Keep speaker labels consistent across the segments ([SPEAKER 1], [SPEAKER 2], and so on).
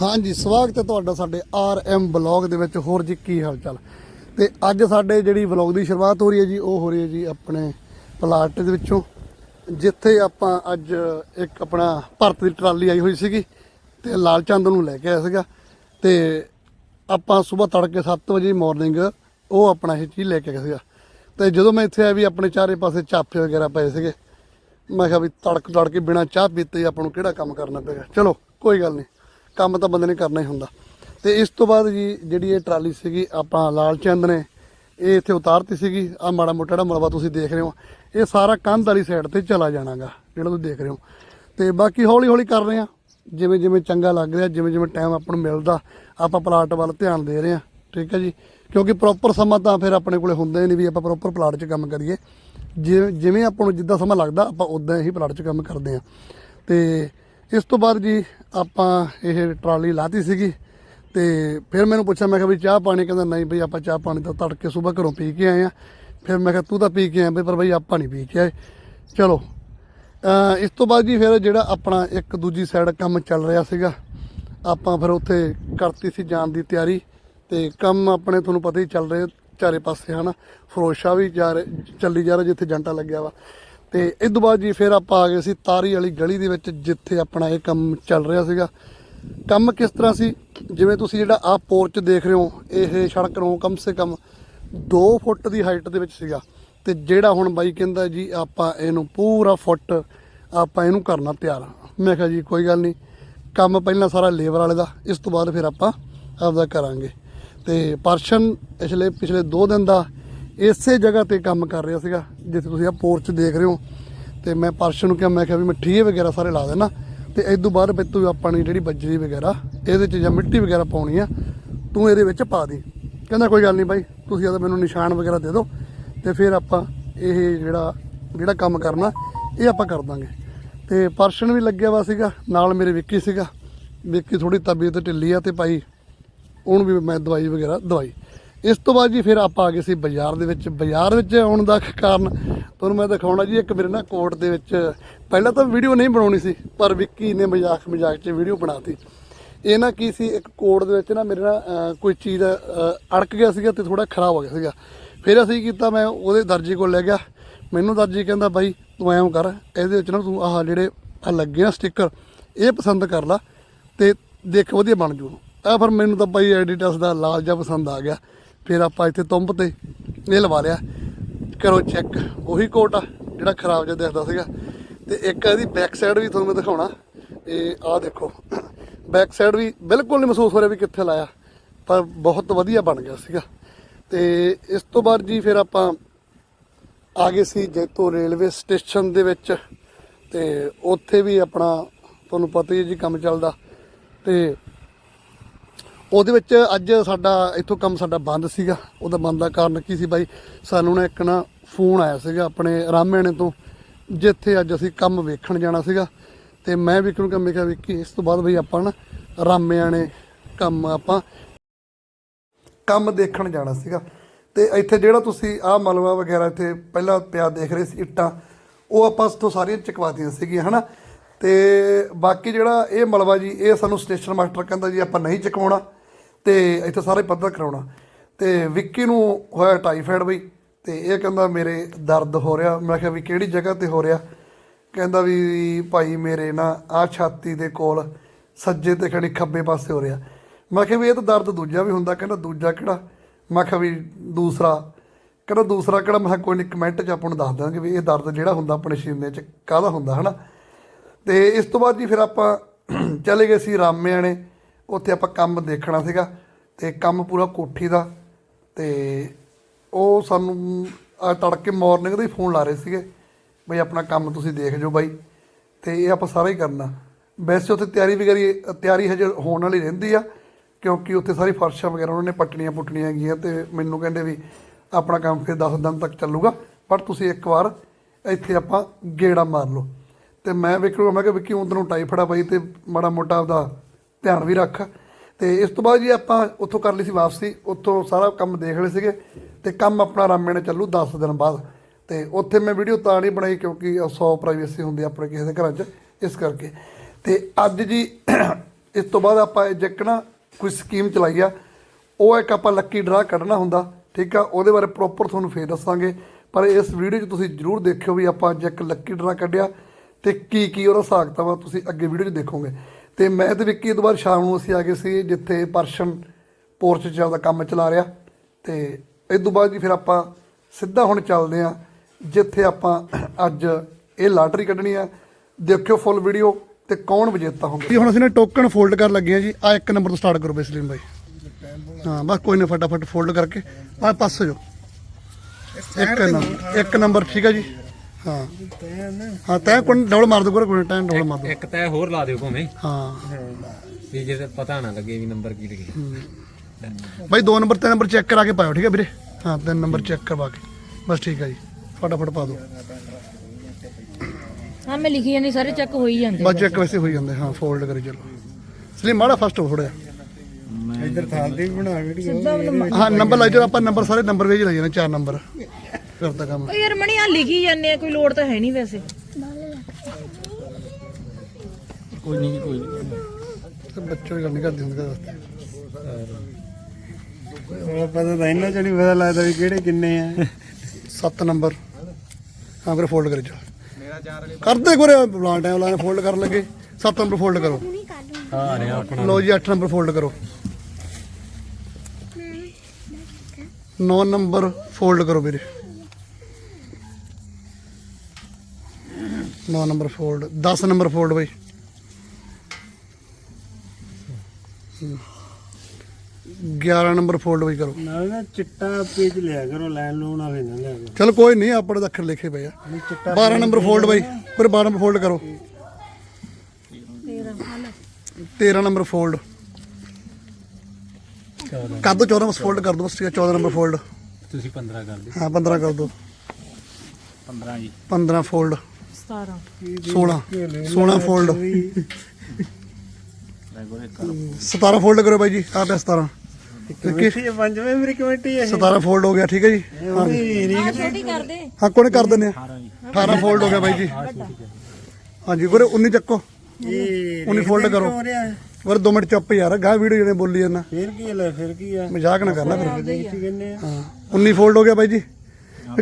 [SPEAKER 1] ਹਾਂਜੀ ਸਵਾਗਤ ਹੈ ਤੁਹਾਡਾ ਸਾਡੇ ਆਰ ਐਮ ਬਲੌਗ ਦੇ ਵਿੱਚ ਹੋਰ ਜੀ ਕੀ ਹਾਲ ਚਾਲ ਤੇ ਅੱਜ ਸਾਡੇ ਜਿਹੜੀ ਬਲੌਗ ਦੀ ਸ਼ੁਰੂਆਤ ਹੋ ਰਹੀ ਹੈ ਜੀ ਉਹ ਹੋ ਰਹੀ ਹੈ ਜੀ ਆਪਣੇ ਪਲਾਟ ਦੇ ਵਿੱਚੋਂ ਜਿੱਥੇ ਆਪਾਂ ਅੱਜ ਇੱਕ ਆਪਣਾ ਭਾਰਤ ਦੀ ਟਰਾਲੀ ਆਈ ਹੋਈ ਸੀਗੀ ਤੇ ਲਾਲ ਚੰਦ ਨੂੰ ਲੈ ਕੇ ਆਇਆ ਸੀਗਾ ਤੇ ਆਪਾਂ ਸਵੇਰ ਤੜਕੇ 7 ਵਜੇ ਮਾਰਨਿੰਗ ਉਹ ਆਪਣਾ ਇਹ ਚੀਜ਼ ਲੈ ਕੇ ਆਇਆ ਸੀਗਾ ਤੇ ਜਦੋਂ ਮੈਂ ਇੱਥੇ ਆਇਆ ਵੀ ਆਪਣੇ ਚਾਰੇ ਪਾਸੇ ਚਾਪੇ ਵਗੈਰਾ ਪਏ ਸੀਗੇ ਮੈਂ ਕਿਹਾ ਵੀ ਤੜਕ ਤੜਕੇ ਬਿਨਾ ਚਾਹ ਪੀਤੇ ਆਪਾਂ ਨੂੰ ਕਿਹੜਾ ਕੰਮ ਕਰਨਾ ਪਏਗਾ ਚਲੋ ਕੋਈ ਗੱਲ ਨਹੀਂ ਕੰਮ ਤਾਂ ਬੰਦੇ ਨੇ ਕਰਨਾ ਹੀ ਹੁੰਦਾ ਤੇ ਇਸ ਤੋਂ ਬਾਅਦ ਜੀ ਜਿਹੜੀ ਇਹ ਟਰਾਲੀ ਸੀਗੀ ਆਪਾਂ ਲਾਲ ਚੰਦ ਨੇ ਇਹ ਇੱਥੇ ਉਤਾਰਤੀ ਸੀਗੀ ਆ ਮਾੜਾ ਮੋਟਾ ਜਿਹੜਾ ਮਲਬਾ ਤੁਸੀਂ ਦੇਖ ਰਹੇ ਹੋ ਇਹ ਸਾਰਾ ਕੰਧ ਵਾਲੀ ਸਾਈਡ ਤੇ ਚਲਾ ਜਾਣਾਗਾ ਜਿਹੜਾ ਤੁਸੀਂ ਦੇਖ ਰਹੇ ਹੋ ਤੇ ਬਾਕੀ ਹੌਲੀ ਹੌਲੀ ਕਰ ਰਹੇ ਆ ਜਿਵੇਂ ਜਿਵੇਂ ਚੰਗਾ ਲੱਗ ਰਿਹਾ ਜਿਵੇਂ ਜਿਵੇਂ ਟਾਈਮ ਆਪਾਂ ਨੂੰ ਮਿਲਦਾ ਆਪਾਂ ਪਲਾਟ ਵੱਲ ਧਿਆਨ ਦੇ ਰਹੇ ਆ ਠੀਕ ਹੈ ਜੀ ਕਿਉਂਕਿ ਪ੍ਰੋਪਰ ਸਮਾਂ ਤਾਂ ਫਿਰ ਆਪਣੇ ਕੋਲੇ ਹੁੰਦਾ ਹੀ ਨਹੀਂ ਵੀ ਆਪਾਂ ਪ੍ਰੋਪਰ ਪਲਾਟ 'ਚ ਕੰਮ ਕਰੀਏ ਜਿਵੇਂ ਆਪਾਂ ਨੂੰ ਜਿੱਦਾਂ ਸਮਾਂ ਲੱਗਦਾ ਆਪਾਂ ਉਦਾਂ ਹੀ ਪਲਾਟ 'ਚ ਕੰਮ ਕਰਦੇ ਆ ਤੇ ਇਸ ਤੋਂ ਬਾਅਦ ਜੀ ਆਪਾਂ ਇਹ ਟਰਾਲੀ ਲਾਤੀ ਸੀਗੀ ਤੇ ਫਿਰ ਮੈਨੂੰ ਪੁੱਛਿਆ ਮੈਂ ਕਿਹਾ ਵੀ ਚਾਹ ਪਾਣੀ ਕਹਿੰਦਾ ਨਹੀਂ ਭਈ ਆਪਾਂ ਚਾਹ ਪਾਣੀ ਤਾਂ ਤੜਕੇ ਸਵੇਰ ਘਰੋਂ ਪੀ ਕੇ ਆਏ ਆ ਫਿਰ ਮੈਂ ਕਿਹਾ ਤੂੰ ਤਾਂ ਪੀ ਕੇ ਆਇਆ ਭਈ ਪਰ ਭਈ ਆਪਾਂ ਨਹੀਂ ਪੀ ਕੇ ਆਏ ਚਲੋ ਇਸ ਤੋਂ ਬਾਅਦ ਜੀ ਫਿਰ ਜਿਹੜਾ ਆਪਣਾ ਇੱਕ ਦੂਜੀ ਸਾਈਡ ਕੰਮ ਚੱਲ ਰਿਹਾ ਸੀਗਾ ਆਪਾਂ ਫਿਰ ਉੱਥੇ ਕਰਤੀ ਸੀ ਜਾਣ ਦੀ ਤਿਆਰੀ ਤੇ ਕੰਮ ਆਪਣੇ ਤੁਹਾਨੂੰ ਪਤਾ ਹੀ ਚੱਲ ਰਿਹਾ ਚਾਰੇ ਪਾਸੇ ਹਨਾ ਫਰੋਸ਼ਾ ਵੀ ਜਾ ਚੱਲੀ ਜਾ ਰਿਹਾ ਜਿੱਥੇ ਜੰਟਾ ਲੱਗਿਆ ਵਾ ਤੇ ਇਸ ਤੋਂ ਬਾਅਦ ਜੀ ਫਿਰ ਆਪਾਂ ਆ ਗਏ ਸੀ ਤਾਰੀ ਵਾਲੀ ਗਲੀ ਦੇ ਵਿੱਚ ਜਿੱਥੇ ਆਪਣਾ ਇਹ ਕੰਮ ਚੱਲ ਰਿਹਾ ਸੀਗਾ ਕੰਮ ਕਿਸ ਤਰ੍ਹਾਂ ਸੀ ਜਿਵੇਂ ਤੁਸੀਂ ਜਿਹੜਾ ਆ ਪੋਰਚ ਦੇਖ ਰਹੇ ਹੋ ਇਹ ਸੜਕ ਨੂੰ ਕਮ ਸੇ ਕਮ 2 ਫੁੱਟ ਦੀ ਹਾਈਟ ਦੇ ਵਿੱਚ ਸੀਗਾ ਤੇ ਜਿਹੜਾ ਹੁਣ ਬਾਈ ਕਹਿੰਦਾ ਜੀ ਆਪਾਂ ਇਹਨੂੰ ਪੂਰਾ ਫੁੱਟ ਆਪਾਂ ਇਹਨੂੰ ਕਰਨਾ ਤਿਆਰ ਮੈਂ ਕਿਹਾ ਜੀ ਕੋਈ ਗੱਲ ਨਹੀਂ ਕੰਮ ਪਹਿਲਾਂ ਸਾਰਾ ਲੇਬਰ ਵਾਲੇ ਦਾ ਇਸ ਤੋਂ ਬਾਅਦ ਫਿਰ ਆਪਾਂ ਆਪਦਾ ਕਰਾਂਗੇ ਤੇ ਪਰਸ਼ਨ ਪਿਛਲੇ ਪਿਛਲੇ 2 ਦਿਨ ਦਾ ਇਸੇ ਜਗ੍ਹਾ ਤੇ ਕੰਮ ਕਰ ਰਿਹਾ ਸੀਗਾ ਜਿੱਥੇ ਤੁਸੀਂ ਆ ਪੋਰਚ ਦੇਖ ਰਹੇ ਹੋ ਤੇ ਮੈਂ ਪਰਸ਼ ਨੂੰ ਕਿਹਾ ਮੈਂ ਕਿਹਾ ਵੀ ਮੈਂ ਠੀਏ ਵਗੈਰਾ ਸਾਰੇ ਲਾ ਦੇਣਾ ਤੇ ਇਸ ਤੋਂ ਬਾਅਦ ਵਿੱਚ ਤੂੰ ਆਪਾਂ ਨੇ ਜਿਹੜੀ ਬੱਜਰੀ ਵਗੈਰਾ ਇਹਦੇ 'ਚ ਜਾਂ ਮਿੱਟੀ ਵਗੈਰਾ ਪਾਉਣੀ ਆ ਤੂੰ ਇਹਦੇ ਵਿੱਚ ਪਾ ਦੇ ਕਹਿੰਦਾ ਕੋਈ ਗੱਲ ਨਹੀਂ ਬਾਈ ਤੁਸੀਂ ਆਦਾ ਮੈਨੂੰ ਨਿਸ਼ਾਨ ਵਗੈਰਾ ਦੇ ਦਿਓ ਤੇ ਫਿਰ ਆਪਾਂ ਇਹ ਜਿਹੜਾ ਜਿਹੜਾ ਕੰਮ ਕਰਨਾ ਇਹ ਆਪਾਂ ਕਰ ਦਾਂਗੇ ਤੇ ਪਰਸ਼ਨ ਵੀ ਲੱਗਿਆ ਵਾ ਸੀਗਾ ਨਾਲ ਮੇਰੇ ਵਿੱਕੀ ਸੀਗਾ ਵਿੱਕੀ ਥੋੜੀ ਤਬੀਅਤ ਢਿੱਲੀ ਆ ਤੇ ਭਾਈ ਉਹਨੂੰ ਵੀ ਮੈਂ ਦਵਾਈ ਵਗੈਰਾ ਦਵਾਈ ਇਸ ਤੋਂ ਬਾਅਦ ਜੀ ਫਿਰ ਆਪਾਂ ਆ ਗਏ ਸੀ ਬਾਜ਼ਾਰ ਦੇ ਵਿੱਚ ਬਾਜ਼ਾਰ ਵਿੱਚ ਆਉਣ ਦਾ ਕਾਰਨ ਤੁਹਾਨੂੰ ਮੈਂ ਦਿਖਾਉਣਾ ਜੀ ਇੱਕ ਮੇਰੇ ਨਾਲ ਕੋਟ ਦੇ ਵਿੱਚ ਪਹਿਲਾਂ ਤਾਂ ਵੀਡੀਓ ਨਹੀਂ ਬਣਾਉਣੀ ਸੀ ਪਰ ਵਿੱਕੀ ਨੇ ਮਜ਼ਾਕ ਮਜ਼ਾਕ 'ਚ ਵੀਡੀਓ ਬਣਾਤੀ ਇਹ ਨਾ ਕੀ ਸੀ ਇੱਕ ਕੋਟ ਦੇ ਵਿੱਚ ਨਾ ਮੇਰੇ ਨਾਲ ਕੋਈ ਚੀਜ਼ ਅੜਕ ਗਿਆ ਸੀਗਾ ਤੇ ਥੋੜਾ ਖਰਾਬ ਹੋ ਗਿਆ ਸੀਗਾ ਫਿਰ ਅਸੀਂ ਕੀਤਾ ਮੈਂ ਉਹਦੇ ਦਰਜੀ ਕੋਲ ਲੈ ਗਿਆ ਮੈਨੂੰ ਦਰਜੀ ਕਹਿੰਦਾ ਬਾਈ ਤੂੰ ਐਂ ਕਰ ਇਹਦੇ ਵਿੱਚ ਨਾ ਤੂੰ ਆਹ ਜਿਹੜੇ ਆ ਲੱਗੇ ਆ ਸਟicker ਇਹ ਪਸੰਦ ਕਰ ਲੈ ਤੇ ਦੇਖ ਵਧੀਆ ਬਣ ਜੂ ਆ ਫਿਰ ਮੈਨੂੰ ਤਾਂ ਬਾਈ ਐਡੀਟਸ ਦਾ ਲਾਲ ਜਿਹਾ ਪਸੰਦ ਆ ਗਿਆ ਫਿਰ ਆਪਾਂ ਇੱਥੇ ਤੁੰਬ ਤੇ ਇਹ ਲਵਾ ਲਿਆ ਕਰੋ ਚੈੱਕ ਉਹੀ ਕੋਟ ਆ ਜਿਹੜਾ ਖਰਾਬ ਜਿਹਾ ਦਿਖਦਾ ਸੀਗਾ ਤੇ ਇੱਕ ਇਹਦੀ ਬੈਕ ਸਾਈਡ ਵੀ ਤੁਹਾਨੂੰ ਮੈਂ ਦਿਖਾਉਣਾ ਇਹ ਆਹ ਦੇਖੋ ਬੈਕ ਸਾਈਡ ਵੀ ਬਿਲਕੁਲ ਨਹੀਂ ਮਹਿਸੂਸ ਹੋ ਰਿਹਾ ਵੀ ਕਿੱਥੇ ਲਾਇਆ ਪਰ ਬਹੁਤ ਵਧੀਆ ਬਣ ਗਿਆ ਸੀਗਾ ਤੇ ਇਸ ਤੋਂ ਬਾਅਦ ਜੀ ਫਿਰ ਆਪਾਂ ਆ ਗਏ ਸੀ ਜੈਤੋ ਰੇਲਵੇ ਸਟੇਸ਼ਨ ਦੇ ਵਿੱਚ ਤੇ ਉੱਥੇ ਵੀ ਆਪਣਾ ਤੁਹਾਨੂੰ ਪਤਾ ਹੀ ਜੀ ਕੰਮ ਚੱਲਦਾ ਤੇ ਉਹਦੇ ਵਿੱਚ ਅੱਜ ਸਾਡਾ ਇੱਥੋਂ ਕੰਮ ਸਾਡਾ ਬੰਦ ਸੀਗਾ ਉਹਦਾ ਬੰਦ ਦਾ ਕਾਰਨ ਕੀ ਸੀ ਬਾਈ ਸਾਨੂੰ ਨਾ ਇੱਕ ਨਾ ਫੋਨ ਆਇਆ ਸੀਗਾ ਆਪਣੇ ਰਾਮੇਣੇ ਤੋਂ ਜਿੱਥੇ ਅੱਜ ਅਸੀਂ ਕੰਮ ਵੇਖਣ ਜਾਣਾ ਸੀਗਾ ਤੇ ਮੈਂ ਵੀ ਕਿਉਂ ਕੰਮ ਕਿਹਾ ਵੀ ਇਸ ਤੋਂ ਬਾਅਦ ਬਈ ਆਪਾਂ ਨਾ ਰਾਮੇਣੇ ਕੰਮ ਆਪਾਂ ਕੰਮ ਦੇਖਣ ਜਾਣਾ ਸੀਗਾ ਤੇ ਇੱਥੇ ਜਿਹੜਾ ਤੁਸੀਂ ਆਹ ਮਲਵਾ ਵਗੈਰਾ ਇੱਥੇ ਪਹਿਲਾਂ ਪਿਆ ਦੇਖ ਰਹੇ ਸੀ ਇੱਟਾਂ ਉਹ ਆਪਾਂ ਤੋਂ ਸਾਰੀਆਂ ਦਿੱਤੀਆਂ ਸੀਗੀਆਂ ਹਨਾ ਤੇ ਬਾਕੀ ਜਿਹੜਾ ਇਹ ਮਲਵਾ ਜੀ ਇਹ ਸਾਨੂੰ ਸਟੇਸ਼ਨ ਮਾਸਟਰ ਕਹਿੰਦਾ ਜੀ ਆਪਾਂ ਨਹੀਂ ਚਕਵਾਉਣਾ ਤੇ ਇੱਥੇ ਸਾਰੇ ਪੱਧਰ ਕਰਾਉਣਾ ਤੇ ਵਿੱਕੀ ਨੂੰ ਹੋਇਆ ਟਾਈਫਾਇਡ ਬਈ ਤੇ ਇਹ ਕਹਿੰਦਾ ਮੇਰੇ ਦਰਦ ਹੋ ਰਿਹਾ ਮੈਂ ਕਿਹਾ ਵੀ ਕਿਹੜੀ ਜਗ੍ਹਾ ਤੇ ਹੋ ਰਿਹਾ ਕਹਿੰਦਾ ਵੀ ਭਾਈ ਮੇਰੇ ਨਾ ਆ ਛਾਤੀ ਦੇ ਕੋਲ ਸੱਜੇ ਤੇ ਖੜੀ ਖੱਬੇ ਪਾਸੇ ਹੋ ਰਿਹਾ ਮੈਂ ਕਿਹਾ ਵੀ ਇਹ ਤਾਂ ਦਰਦ ਦੂਜਾ ਵੀ ਹੁੰਦਾ ਕਹਿੰਦਾ ਦੂਜਾ ਕਿਹੜਾ ਮੈਂ ਕਿਹਾ ਵੀ ਦੂਸਰਾ ਕਹਿੰਦਾ ਦੂਸਰਾ ਕਿਹੜਾ ਮੈਂ ਕੋਈ ਨਹੀਂ ਕਮੈਂਟ 'ਚ ਆਪਾਂ ਨੂੰ ਦੱਸ ਦਾਂਗੇ ਵੀ ਇਹ ਦਰਦ ਜਿਹੜਾ ਹੁੰਦਾ ਆਪਣੇ ਸਰੀਰ ਦੇ 'ਚ ਕਾਹਦਾ ਹੁੰਦਾ ਹਨਾ ਤੇ ਇਸ ਤੋਂ ਬਾਅਦ ਜੀ ਫਿਰ ਆਪਾਂ ਚਲੇ ਗਏ ਸੀ ਰਾਮਿਆਣੇ ਉੱਥੇ ਆਪਾਂ ਕੰਮ ਦੇਖਣਾ ਸੀਗਾ ਤੇ ਕੰਮ ਪੂਰਾ ਕੋਠੀ ਦਾ ਤੇ ਉਹ ਸਾਨੂੰ ਤੜਕੇ ਮਾਰਨਿੰਗ ਦੇ ਫੋਨ ਲਾ ਰਹੇ ਸੀਗੇ ਬਈ ਆਪਣਾ ਕੰਮ ਤੁਸੀਂ ਦੇਖ ਜੋ ਬਾਈ ਤੇ ਇਹ ਆਪਾਂ ਸਾਰਾ ਹੀ ਕਰਨਾ ਵੈਸੇ ਉੱਥੇ ਤਿਆਰੀ ਵੀ ਕਰੀ ਤਿਆਰੀ ਹਜੇ ਹੋਣ ਵਾਲੀ ਰਹਿੰਦੀ ਆ ਕਿਉਂਕਿ ਉੱਥੇ ਸਾਰੀ ਫਰਸ਼ਾਂ ਵਗੈਰਾ ਉਹਨਾਂ ਨੇ ਪੱਟਣੀਆਂ ਪੁੱਟਣੀਆਂ ਗਈਆਂ ਤੇ ਮੈਨੂੰ ਕਹਿੰਦੇ ਵੀ ਆਪਣਾ ਕੰਮ ਫਿਰ 10 ਦਿਨ ਤੱਕ ਚੱਲੂਗਾ ਪਰ ਤੁਸੀਂ ਇੱਕ ਵਾਰ ਇੱਥੇ ਆਪਾਂ ਗੇੜਾ ਮਾਰ ਲਓ ਤੇ ਮੈਂ ਵੇਖ ਵਿਕਰੂ ਮੈਂ ਕਿ ਕਿਉਂ ਤਨੂੰ ਟਾਈਫੜਾ ਬਾਈ ਤੇ ਮਾੜਾ ਮੋਟਾ ਆਪਦਾ ਧਿਆਨ ਵੀ ਰੱਖ ਤੇ ਇਸ ਤੋਂ ਬਾਅਦ ਜੀ ਆਪਾਂ ਉੱਥੋਂ ਕਰ ਲਈ ਸੀ ਵਾਪਸੀ ਉੱਥੋਂ ਸਾਰਾ ਕੰਮ ਦੇਖ ਲਏ ਸੀਗੇ ਤੇ ਕੰਮ ਆਪਣਾ ਰਾਮੇ ਨੇ ਚੱਲੂ 10 ਦਿਨ ਬਾਅਦ ਤੇ ਉੱਥੇ ਮੈਂ ਵੀਡੀਓ ਤਾਂ ਨਹੀਂ ਬਣਾਈ ਕਿਉਂਕਿ 100 ਪ੍ਰਾਈਵੇਸੀ ਹੁੰਦੀ ਆਪਣੇ ਕਿਸੇ ਦੇ ਘਰਾਂ 'ਚ ਇਸ ਕਰਕੇ ਤੇ ਅੱਜ ਜੀ ਇਸ ਤੋਂ ਬਾਅਦ ਆਪਾਂ ਜੱਕਣਾ ਕੋਈ ਸਕੀਮ ਚਲਾਈ ਆ ਉਹ ਇੱਕ ਆਪਾਂ ਲੱਕੀ ਡਰਾ ਕੱਢਣਾ ਹੁੰਦਾ ਠੀਕ ਆ ਉਹਦੇ ਬਾਰੇ ਪ੍ਰੋਪਰ ਤੁਹਾਨੂੰ ਫੇਰ ਦੱਸਾਂਗੇ ਪਰ ਇਸ ਵੀਡੀਓ 'ਚ ਤੁਸੀਂ ਜ਼ਰੂਰ ਦੇਖਿਓ ਵੀ ਆਪਾਂ ਅੱਜ ਇੱਕ ਲੱਕੀ ਡਰਾ ਕੱਢਿਆ ਤੇ ਕੀ ਕੀ ਉਹਦਾ ਸਾਖਤਾ ਵਾ ਤੁਸੀਂ ਅੱਗੇ ਵੀਡੀਓ 'ਚ ਦੇਖੋਗੇ ਤੇ ਮੈਂ ਤੇ ਵਿੱਕੀ ਤੋਂ ਬਾਅਦ ਸ਼ਾਮ ਨੂੰ ਅਸੀਂ ਆ ਗਏ ਸੀ ਜਿੱਥੇ ਪਰਸ਼ਨ ਪੋਰਚ 'ਚ ਆਪਦਾ ਕੰਮ ਚਲਾ ਰਿਹਾ ਤੇ ਇਸ ਤੋਂ ਬਾਅਦ ਜੀ ਫਿਰ ਆਪਾਂ ਸਿੱਧਾ ਹੁਣ ਚੱਲਦੇ ਆ ਜਿੱਥੇ ਆਪਾਂ ਅੱਜ ਇਹ ਲਾਟਰੀ ਕੱਢਣੀ ਆ ਦੇਖਿਓ ਫੁੱਲ ਵੀਡੀਓ ਤੇ ਕੌਣ ਵਿਜੇਤਾ ਹੋਊਗਾ ਜੀ ਹੁਣ ਅਸੀਂ ਨੇ ਟੋਕਨ ਫੋਲਡ ਕਰ ਲੱਗੇ ਆ ਜੀ ਆ ਇੱਕ ਨੰਬਰ ਤੋਂ ਸਟਾਰਟ ਕਰੋ ਬੇਸਲੀਨ ਬਾਈ ਹਾਂ ਬਸ ਕੋਈ ਨਾ ਫਟਾਫਟ ਫੋਲਡ ਕਰਕੇ ਆ ਪਾਸੇ ਜੋ ਇੱਕ ਨੰਬਰ ਇੱਕ ਨੰਬਰ ਠੀਕ ਆ ਜੀ ਹਾਂ ਤੈ ਕੋਣ ਡੌਲ ਮਾਰ ਦੋ ਕੋਣ ਟੈਂ ਡੌਲ ਮਾਰ ਦੋ ਇੱਕ ਤੈ ਹੋਰ ਲਾ ਦਿਓ ਭਾਵੇਂ ਹਾਂ ਵੀ ਜੇ ਪਤਾ ਨਾ ਲੱਗੇ ਵੀ ਨੰਬਰ ਕੀ ਲੱਗੇ ਭਾਈ ਦੋ ਨੰਬਰ ਤੇ ਨੰਬਰ ਚੈੱਕ ਕਰਾ ਕੇ ਪਾਓ ਠੀਕ ਹੈ ਵੀਰੇ ਹਾਂ ਤਿੰਨ ਨੰਬਰ ਚੈੱਕ ਕਰਵਾ ਕੇ ਬਸ ਠੀਕ ਹੈ ਜੀ ਫਟਾਫਟ ਪਾ ਦਿਓ
[SPEAKER 2] ਹਾਂ ਮੈਂ ਲਿਖੀ ਜਾਂਦੀ ਸਾਰੇ ਚੈੱਕ ਹੋਈ ਜਾਂਦੇ
[SPEAKER 1] ਬਸ ਚੈੱਕ ਵੈਸੇ ਹੋਈ ਜਾਂਦੇ ਹਾਂ ਫੋਲਡ ਕਰੀ ਚਲੋ ਸਲੀਮ ਮਾੜਾ ਫਸਟ ਹੋ ਥੋੜਾ ਇੱਧਰ ਥਾਲ ਦੀ ਬਣਾ ਵੀਡੀਓ ਹਾਂ ਨੰਬਰ ਲਾਈ ਆਪਾਂ ਨੰਬਰ ਸਾਰੇ ਨੰਬਰ ਵੇਜ ਲਾਈ ਜਾਣਾ ਚਾਰ ਨੰਬਰ ਫਿਰ ਤਾਂ ਕੰਮ ਯਾਰ ਮਣੀ ਆ ਲਿਖੀ ਜਾਂਦੇ ਆ ਕੋਈ ਲੋੜ ਤਾਂ ਹੈ ਨਹੀਂ ਵੈਸੇ ਕੋਈ ਨਹੀਂ ਕੋਈ ਨਹੀਂ ਬੱਚੋ ਗੱਲ ਨਹੀਂ ਕਰਦੇ ਹੁੰਦੇ ਵਾਸਤੇ ਉਹ ਪਤਾ ਤਾਂ ਇੰਨਾ ਚੜੀ ਪਤਾ ਲੱਗਦਾ ਵੀ ਕਿਹੜੇ ਕਿੰਨੇ ਆ 7 ਨੰਬਰ ਹਾਂ ਫਿਰ ਫੋਲਡ ਕਰੀ ਜਾ ਮੇਰਾ 4 ਵਾਲੇ ਕਰਦੇ ਕੋਰੇ ਬਲਾਂ ਟਾਈਮ ਲਾਣੇ ਫੋਲਡ ਕਰਨ ਲੱਗੇ 7 ਨੰਬਰ ਫੋਲਡ ਕਰੋ ਹਾਂ ਰੇ ਆਪਣਾ ਲੋ ਜੀ 8 ਨੰਬਰ ਫੋਲਡ ਕਰੋ 9 ਨੰਬਰ ਫੋਲਡ ਕਰੋ ਵੀਰੇ 9 ਨੰਬਰ ਫੋਲਡ 10 ਨੰਬਰ ਫੋਲਡ ਬਈ ਹੂੰ। 11 ਨੰਬਰ ਫੋਲਡ ਵੀ ਕਰੋ ਨਾਲ ਨਾ ਚਿੱਟਾ ਪੇਜ ਲਿਆ ਕਰੋ ਲੈਣ ਲੋਨ ਆ ਨਾ ਲਿਆ ਚਲ ਕੋਈ ਨਹੀਂ ਆਪਣੇ ਅੱਖਰ ਲਿਖੇ ਪਏ ਆ ਨਹੀਂ ਚਿੱਟਾ 12 ਨੰਬਰ ਫੋਲਡ ਬਈ ਪਰ 12 ਨੰਬਰ ਫੋਲਡ ਕਰੋ 13 ਨੰਬਰ ਫੋਲਡ ਕਰ ਦੋ 14 ਨੰਬਰ ਫੋਲਡ ਕਰ ਦੋ ਬਸ ਠੀਕ ਹੈ 14 ਨੰਬਰ ਫੋਲਡ ਤੁਸੀਂ 15 ਕਰ ਦਿਓ ਹਾਂ 15 ਕਰ ਦੋ 15 ਜੀ 15 ਫੋਲਡ ਸਤਾਰਾ 16 16 ਫੋਲਡ 17 ਫੋਲਡ ਕਰੋ ਬਾਈ ਜੀ ਆ ਪਿਆ 17 ਕਮੇਟੀ ਪੰਜਵੇਂ ਮੇਰੀ ਕਮੇਟੀ ਹੈ 17 ਫੋਲਡ ਹੋ ਗਿਆ ਠੀਕ ਹੈ ਜੀ ਹਾਂ ਛੋਟੀ ਕਰ ਦੇ ਹਾਂ ਕੋਣ ਕਰ ਦਿੰਦੇ ਆ 18 ਫੋਲਡ ਹੋ ਗਿਆ ਬਾਈ ਜੀ ਹਾਂਜੀ ਗੁਰੇ 19 ਚੱਕੋ ਇਹ 19 ਫੋਲਡ ਕਰੋ ਵਰ 2 ਮਿੰਟ ਚੁੱਪ ਯਾਰ ਗਾ ਵੀਡੀਓ ਜਿਹੜੇ ਬੋਲੀ ਜਾਂਦਾ ਫਿਰ ਕੀ ਲੈ ਫਿਰ ਕੀ ਆ ਮਜ਼ਾਕ ਨਾ ਕਰਨਾ ਫਿਰ ਹਾਂ 19 ਫੋਲਡ ਹੋ ਗਿਆ ਬਾਈ ਜੀ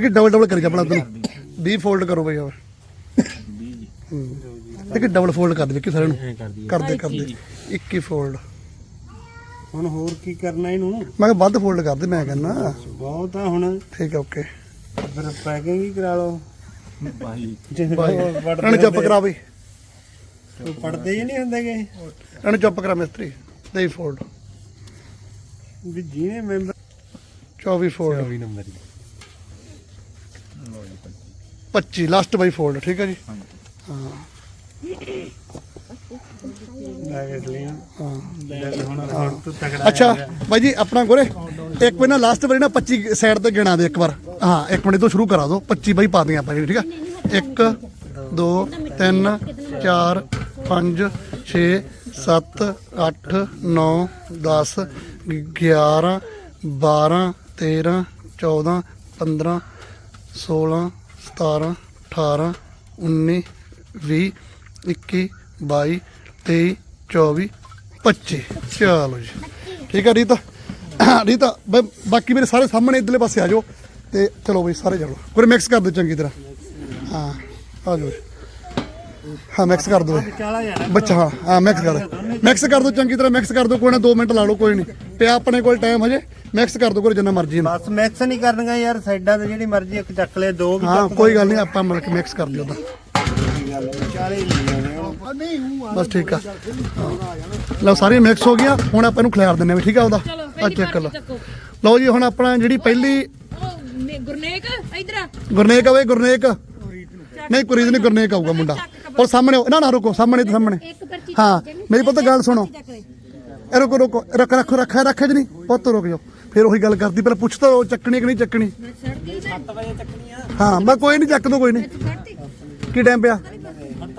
[SPEAKER 1] ਕਿ ਡਬਲ ਡਬਲ ਕਰੀ ਜਾ ਆਪਣਾ ਤੈਨੂੰ 20 ਫੋਲਡ ਕਰੋ ਬਾਈ ਯਾਰ ਦੇਖੋ ਡਬਲ ਫੋਲਡ ਕਰ ਦੇ ਕਿ ਸਾਰਿਆਂ ਨੂੰ ਕਰ ਕਰਦੇ ਕਰਦੇ ਇੱਕ ਹੀ ਫੋਲਡ ਹੁਣ ਹੋਰ ਕੀ ਕਰਨਾ ਇਹਨੂੰ ਮੈਂ ਕਿਹਾ ਵੱਧ ਫੋਲਡ ਕਰ ਦੇ ਮੈਂ ਕਹਿੰਦਾ ਬਹੁਤ ਆ ਹੁਣ ਠੀਕ ਆ ਓਕੇ ਫਿਰ ਪੈਕਿੰਗ ਹੀ ਕਰਾ ਲਓ ਬਾਈ ਇਹਨਾਂ ਚੁੱਪ ਕਰਾ ਬਈ ਪੜਦੇ ਹੀ ਨਹੀਂ ਹੁੰਦੇਗੇ ਇਹਨੂੰ ਚੁੱਪ ਕਰਾ ਮਿਸਤਰੀ ਦੇ ਫੋਲਡ ਵੀ ਜੀਨੇ ਮੈਂਬਰ 24 ਫੋਲਡ 24 ਨੰਬਰ 25 ਲਾਸਟ ਬਾਈ ਫੋਲਡ ਠੀਕ ਹੈ ਜੀ ਲਿਆ ਹਾਂ ਅੱਛਾ ਭਾਈ ਜੀ ਆਪਣਾ ਗੋਰੇ ਇੱਕ ਵਾਰ ਨਾ ਲਾਸਟ ਵਾਰੀ ਨਾ 25 ਸਾਈਡ ਤੇ ਗਿਣਾ ਦੇ ਇੱਕ ਵਾਰ ਹਾਂ ਇੱਕ ਮਿੰਟ ਤੋਂ ਸ਼ੁਰੂ ਕਰਾ ਦਿਓ 25 ਬਾਈ ਪਾ ਦਿਆਂ ਆਪਾਂ ਠੀਕ ਹੈ 1 2 3 4 5 6 7 8 9 10 11 12 13 14 15 16 17 18 19 21 22 23 24 25 ਚਲੋ ਜੀ ਠੀਕ ਹੈ ਰੀਤਾ ਰੀਤਾ ਬਾਕੀ ਮੇਰੇ ਸਾਰੇ ਸਾਹਮਣੇ ਇਧਰਲੇ ਪਾਸੇ ਆ ਜਾਓ ਤੇ ਚਲੋ ਬਈ ਸਾਰੇ ਜਾਓ ਕੋਈ ਮਿਕਸ ਕਰ ਦਿਓ ਚੰਗੀ ਤਰ੍ਹਾਂ ਹਾਂ ਆ ਜਾਓ ਹਾਂ ਮਿਕਸ ਕਰ ਦੋ ਬੱਚਾ ਹਾਂ ਹਾਂ ਮਿਕਸ ਕਰ ਮਿਕਸ ਕਰ ਦੋ ਚੰਗੀ ਤਰ੍ਹਾਂ ਮਿਕਸ ਕਰ ਦੋ ਕੋਈ ਨਾ 2 ਮਿੰਟ ਲਾ ਲਓ ਕੋਈ ਨਹੀਂ ਪਿਆ ਆਪਣੇ ਕੋਲ ਟਾਈਮ ਹਜੇ ਮਿਕਸ ਕਰ ਦੋ ਕੋਈ ਜਿੰਨਾ ਮਰਜ਼ੀ ਨਾ ਬਸ ਮਿਕਸ ਨਹੀਂ ਕਰਨਗਾ ਯਾਰ ਸਾਈਡਾਂ ਤੇ ਜਿਹੜੀ ਮਰਜ਼ੀ ਇੱਕ ਚੱਕ ਲੈ ਦੋ ਵੀ ਹਾਂ ਕੋਈ ਗੱਲ ਨਹੀਂ ਆਪਾਂ ਮਿਲ ਕੇ ਮਿਕਸ ਕਰ ਦਿਓ ਤਾਂ ਬਸ ਠੀਕ ਆ ਲਓ ਸਾਰੇ ਮਿਕਸ ਹੋ ਗਿਆ ਹੁਣ ਆਪਾਂ ਇਹਨੂੰ ਖਿਲਾਰ ਦਿੰਨੇ ਆ ਠੀਕ ਆ ਉਹਦਾ ਆ ਚੈੱਕ ਕਰ ਲਓ ਲਓ ਜੀ ਹੁਣ ਆਪਣਾ ਜਿਹੜੀ ਪਹਿਲੀ ਗੁਰਨੇਕ ਇਧਰ ਗੁਰਨੇਕ ਆਵੇ ਗੁਰਨੇਕ ਨਹੀਂ ਕੁਰੀਦ ਨਹੀਂ ਗੁਰਨੇਕ ਆਊਗਾ ਮੁੰਡਾ ਔਰ ਸਾਹਮਣੇ ਨਾ ਨਾ ਰੁਕੋ ਸਾਹਮਣੇ ਤੇ ਸਾਹਮਣੇ ਹਾਂ ਮੇਰੀ ਪੁੱਤ ਗੱਲ ਸੁਣੋ ਇਹ ਰੁਕੋ ਰੁਕੋ ਰੱਖ ਰੱਖ ਰੱਖ ਰੱਖ ਜੀ ਨਹੀਂ ਪੁੱਤ ਰੁਕ ਜਾਓ ਫਿਰ ਉਹੀ ਗੱਲ ਕਰਦੀ ਪਹਿਲਾਂ ਪੁੱਛ ਤਾਂ ਉਹ ਚੱਕਣੀ ਕਿ ਨਹੀਂ ਚੱਕਣੀ 7 ਵਜੇ ਚੱਕਣੀ ਆ ਹਾਂ ਮੈਂ ਕੋਈ ਨਹੀਂ ਚੱਕ ਦੋ ਕੋਈ ਨਹੀਂ ਕੀ ਟਾਈਮ ਪਿਆ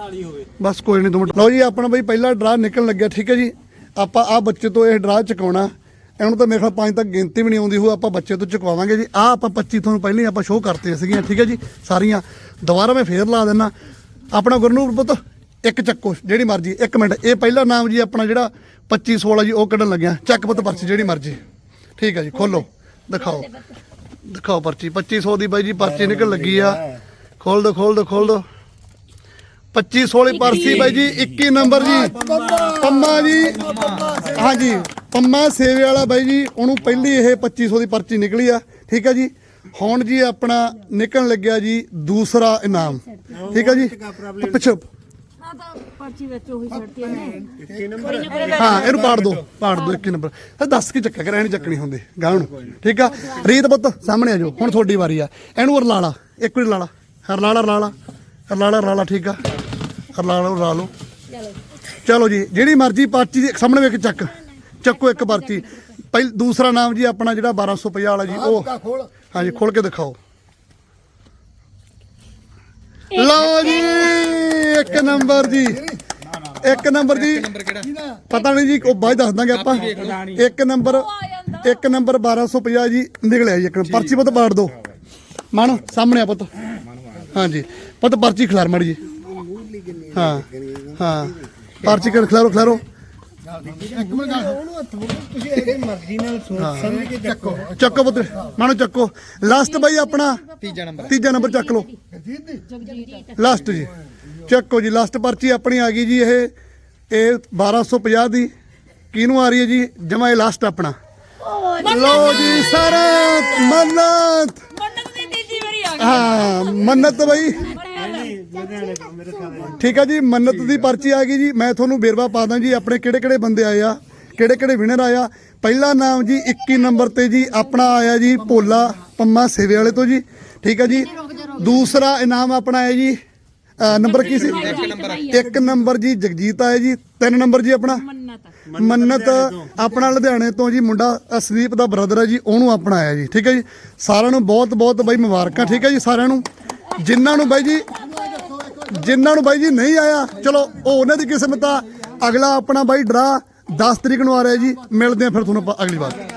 [SPEAKER 1] ਨਾਲ ਹੀ ਹੋਵੇ ਬਸ ਕੋਈ ਨਹੀਂ ਤੁਮ ਲਓ ਜੀ ਆਪਣਾ ਬਈ ਪਹਿਲਾ ਡਰਾ ਨਿਕਲਣ ਲੱਗਿਆ ਠੀਕ ਹੈ ਜੀ ਆਪਾਂ ਆ ਬੱਚੇ ਤੋਂ ਇਹ ਡਰਾ ਚਕਾਉਣਾ ਇਹਨੂੰ ਤਾਂ ਮੇਰੇ ਖਿਆਲ ਪੰਜ ਤੱਕ ਗਿਣਤੀ ਵੀ ਨਹੀਂ ਆਉਂਦੀ ਹੋ ਆਪਾਂ ਬੱਚੇ ਤੋਂ ਚਕਵਾਵਾਂਗੇ ਜੀ ਆ ਆਪਾਂ 25 ਤੁਹਾਨੂੰ ਪਹਿਲਾਂ ਹੀ ਆਪਾਂ ਸ਼ੋਅ ਕਰਤੇ ਸੀਗੀਆਂ ਠੀਕ ਹੈ ਜੀ ਸਾਰੀਆਂ ਦੁਬਾਰਾ ਮੈਂ ਫੇਰ ਲਾ ਦਿੰਨਾ ਆਪਣਾ ਗੁਰਨੂਰ ਪੁੱਤ ਇੱਕ ਚੱਕੋ ਜਿਹੜੀ ਮਰਜ਼ੀ ਇੱਕ ਮਿੰਟ ਇਹ ਪਹਿਲਾ ਨਾਮ ਜੀ ਆਪਣਾ ਜਿਹੜਾ 25 16 ਜੀ ਉਹ ਕੱਢਣ ਲੱਗਿਆ ਚੱਕ ਪੁੱਤ ਪਰਚੀ ਜਿਹੜੀ ਮਰਜ਼ੀ ਠੀਕ ਹੈ ਜੀ ਖੋਲੋ ਦਿਖਾਓ ਦਿਖਾਓ ਪਰਚੀ 2500 ਦੀ ਬਾਈ ਜੀ ਪਰਚੀ ਨਿਕਲ ਲੱਗੀ ਆ ਖੋਲ ਦੋ ਖੋਲ ਦੋ ਖੋਲ ਦੋ 25 16 ਪਰਸੀ ਬਾਈ ਜੀ 21 ਨੰਬਰ ਜੀ ਪੰਮਾ ਜੀ ਹਾਂਜੀ ਪੰਮਾ ਸੇਵੇ ਵਾਲਾ ਬਾਈ ਜੀ ਉਹਨੂੰ ਪਹਿਲੀ ਇਹ 2500 ਦੀ ਪਰਚੀ ਨਿਕਲੀ ਆ ਠੀਕ ਆ ਜੀ ਹੁਣ ਜੀ ਆਪਣਾ ਨਿਕਲਣ ਲੱਗਿਆ ਜੀ ਦੂਸਰਾ ਇਨਾਮ ਠੀਕ ਆ ਜੀ ਪਿੱਛੇ ਹਾਂ ਇਹਨੂੰ ਪਾੜ ਦੋ ਪਾੜ ਦੋ ਇੱਕ ਨੰਬਰ ਇਹ ਦੱਸ ਕੀ ਚੱਕਾ ਕਰਾਂ ਇਹਨੇ ਚੱਕਣੀ ਹੁੰਦੀ ਗਾਂ ਨੂੰ ਠੀਕ ਆ ਰੀਤ ਪੁੱਤ ਸਾਹਮਣੇ ਆ ਜਾਓ ਹੁਣ ਤੁਹਾਡੀ ਵਾਰੀ ਆ ਇਹਨੂੰ ਲਾਲਾ ਇੱਕ ਵਾਰੀ ਲਾਲਾ ਲਾਲਾ ਲਾਲਾ ਹਰ ਲਾਲਾ ਲਾਲਾ ਠੀਕ ਆ ਕਰਲਾ ਲਓ ਲਾ ਲਓ ਚਲੋ ਜੀ ਜਿਹੜੀ ਮਰਜ਼ੀ ਪਾਰਟੀ ਦੇ ਸਾਹਮਣੇ ਵੇਖ ਚੱਕ ਚੱਕੋ ਇੱਕ ਪਰਚੀ ਪਹਿਲ ਦੂਸਰਾ ਨਾਮ ਜੀ ਆਪਣਾ ਜਿਹੜਾ 1250 ਵਾਲਾ ਜੀ ਉਹ ਹਾਂਜੀ ਖੋਲ ਕੇ ਦਿਖਾਓ ਲਓ ਜੀ ਇੱਕ ਨੰਬਰ ਜੀ ਇੱਕ ਨੰਬਰ ਜੀ ਪਤਾ ਨਹੀਂ ਜੀ ਉਹ ਬਾਅਦ ਦੱਸ ਦਾਂਗੇ ਆਪਾਂ ਇੱਕ ਨੰਬਰ ਇੱਕ ਨੰਬਰ 1250 ਜੀ ਨਿਕਲਿਆ ਜੀ ਇੱਕ ਪਰਚੀ ਪੁੱਤ ਬਾੜ ਦੋ ਮਨ ਸਾਹਮਣੇ ਆ ਪੁੱਤ ਹਾਂਜੀ ਪੁੱਤ ਪਰਚੀ ਖਿਲਾਰ ਮੜ ਜੀ ਹਾਂ ਹਾਂ ਪਰਚੀ ਖਲਾਰੋ ਖਲਾਰੋ ਇੱਕ ਮਿੰਟ ਉਹਨੂੰ ਹੱਥ ਤੁਸੀਂ ਇਹਦੀ ਮਰਜ਼ੀ ਨਾਲ ਸੋਚ ਸਮਝ ਕੇ ਚੱਕੋ ਚੱਕੋ ਪੁੱਤ ਚੱਕੋ ਲਾਸਟ ਬਾਈ ਆਪਣਾ ਤੀਜਾ ਨੰਬਰ ਤੀਜਾ ਨੰਬਰ ਚੱਕ ਲਓ ਲਾਸਟ ਜੀ ਚੱਕੋ ਜੀ ਲਾਸਟ ਪਰਚੀ ਆਪਣੀ ਆ ਗਈ ਜੀ ਇਹ ਇਹ 1250 ਦੀ ਕਿਹਨੂੰ ਆ ਰਹੀ ਹੈ ਜੀ ਜਮਾ ਇਹ ਲਾਸਟ ਆਪਣਾ ਲੋ ਜੀ ਸਰ ਮੰਨਤ ਮੰਨਤ ਦੀ ਤੀਜੀ ਵਾਰੀ ਆ ਗਈ ਹਾਂ ਮੰਨਤ ਬਾਈ ਠੀਕ ਆ ਜੀ ਮੰਨਤ ਦੀ ਪਰਚੀ ਆ ਗਈ ਜੀ ਮੈਂ ਤੁਹਾਨੂੰ ਵੇਰਵਾ ਪਾ ਦਾਂ ਜੀ ਆਪਣੇ ਕਿਹੜੇ ਕਿਹੜੇ ਬੰਦੇ ਆਏ ਆ ਕਿਹੜੇ ਕਿਹੜੇ ਵਿਨਰ ਆਇਆ ਪਹਿਲਾ ਨਾਮ ਜੀ 21 ਨੰਬਰ ਤੇ ਜੀ ਆਪਣਾ ਆਇਆ ਜੀ ਪੋਲਾ ਪੰਮਾ ਸੇਵੇ ਵਾਲੇ ਤੋਂ ਜੀ ਠੀਕ ਆ ਜੀ ਦੂਸਰਾ ਇਨਾਮ ਆਪਣਾ ਆਇਆ ਜੀ ਨੰਬਰ ਕੀ ਸੀ ਇੱਕ ਨੰਬਰ ਜੀ ਜਗਜੀਤ ਆਇਆ ਜੀ ਤਿੰਨ ਨੰਬਰ ਜੀ ਆਪਣਾ ਮੰਨਤ ਆਪਣਾ ਲੁਧਿਆਣੇ ਤੋਂ ਜੀ ਮੁੰਡਾ ਅਸਦੀਪ ਦਾ ਬ੍ਰਦਰ ਹੈ ਜੀ ਉਹਨੂੰ ਆਪਣਾ ਆਇਆ ਜੀ ਠੀਕ ਹੈ ਜੀ ਸਾਰਿਆਂ ਨੂੰ ਬਹੁਤ ਬਹੁਤ ਬਾਈ ਮੁਬਾਰਕਾਂ ਠੀਕ ਹੈ ਜੀ ਸਾਰਿਆਂ ਨੂੰ ਜਿਨ੍ਹਾਂ ਨੂੰ ਬਾਈ ਜੀ ਜਿਨ੍ਹਾਂ ਨੂੰ ਬਾਈ ਜੀ ਨਹੀਂ ਆਇਆ ਚਲੋ ਉਹ ਉਹਨਾਂ ਦੀ ਕਿਸਮਤ ਆ ਅਗਲਾ ਆਪਣਾ ਬਾਈ ਡਰਾ 10 ਤਰੀਕ ਨੂੰ ਆ ਰਿਹਾ ਜੀ ਮਿਲਦੇ ਆ ਫਿਰ ਤੁਹਾਨੂੰ ਅਗਲੀ ਵਾਰ